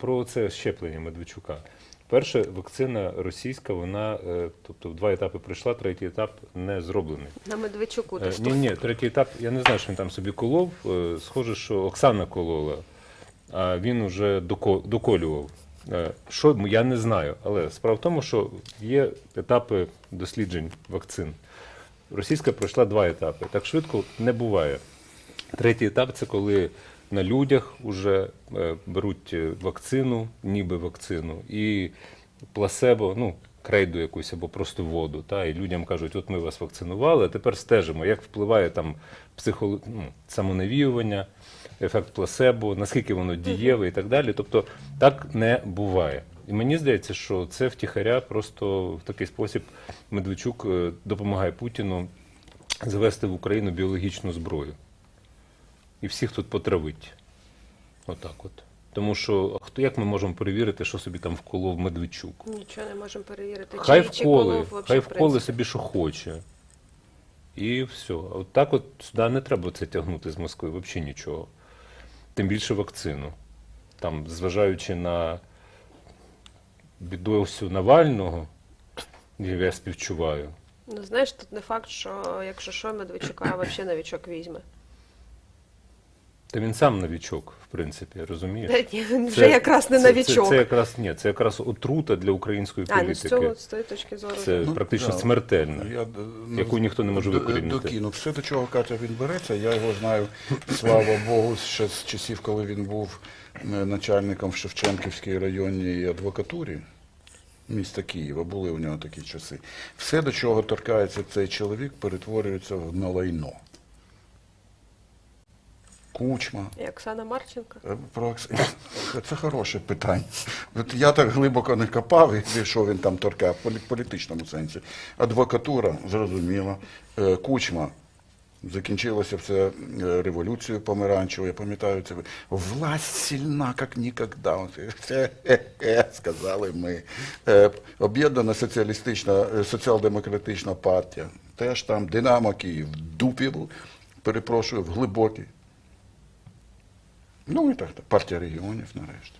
Про це щеплення Медведчука. Перше, вакцина російська, вона, е, тобто в два етапи пройшла, третій етап не зроблений. На Медведчуку Е, ти Ні, ні, третій етап, я не знаю, що він там собі колов. Е, Схоже, що Оксана колола, а він уже доколював. Що я не знаю, але справа в тому, що є етапи досліджень вакцин. Російська пройшла два етапи. Так швидко не буває. Третій етап це коли на людях вже е, беруть е, вакцину, ніби вакцину, і плацебо, ну, крейду якусь або просто воду. Та, і людям кажуть, от ми вас вакцинували, а тепер стежимо, як впливає там психоло... ну, самонавіювання, ефект плацебо, наскільки воно дієве і так далі. Тобто так не буває. І мені здається, що це втіхаря просто в такий спосіб Медведчук е, допомагає Путіну завести в Україну біологічну зброю. І всіх тут потравить. Отак от. Тому що хто як ми можемо перевірити, що собі там вколов Медведчук? Нічого не можемо перевірити. Хай чи, чи вколи, колов хай вколи собі, що хоче. І все. От так от сюди не треба це тягнути з Москви, взагалі нічого. Тим більше вакцину. Там, зважаючи на біду всю Навального, я співчуваю. Ну знаєш, тут не факт, що якщо що, Медведчука взагалі новічок візьме. Та він сам новічок, в принципі, розумієш? Та ні, він вже якраз не це, новічок. Це, це якраз ні, це якраз отрута для української а, ну з політики. цього з тої точки зору. Це так. практично Ну, да. смертельна. Я, е, ну, яку ніхто не може до- викорінити. Докину. Все, до чого Катя він береться, я його знаю, слава Богу, ще з часів, коли він був е, начальником в Шевченківській районній адвокатурі міста Києва. Були у нього такі часи. Все, до чого торкається цей чоловік, перетворюється на лайно. Кучма. І Оксана Марченко. Е, Про Це хороше питання. От я так глибоко не копав, і що він там торкав в політичному сенсі. Адвокатура, зрозуміло. Е, Кучма. Закінчилося все е, революцією помаранчевою, я пам'ятаю це. Власть сильна, як ніколи. Це сказали ми. Е, Об'єднана соціалістична, соціал-демократична партія. Теж там Динамо Київ, Дупіл, перепрошую, в глибокий. Ну і так, партія регіонів нарешті.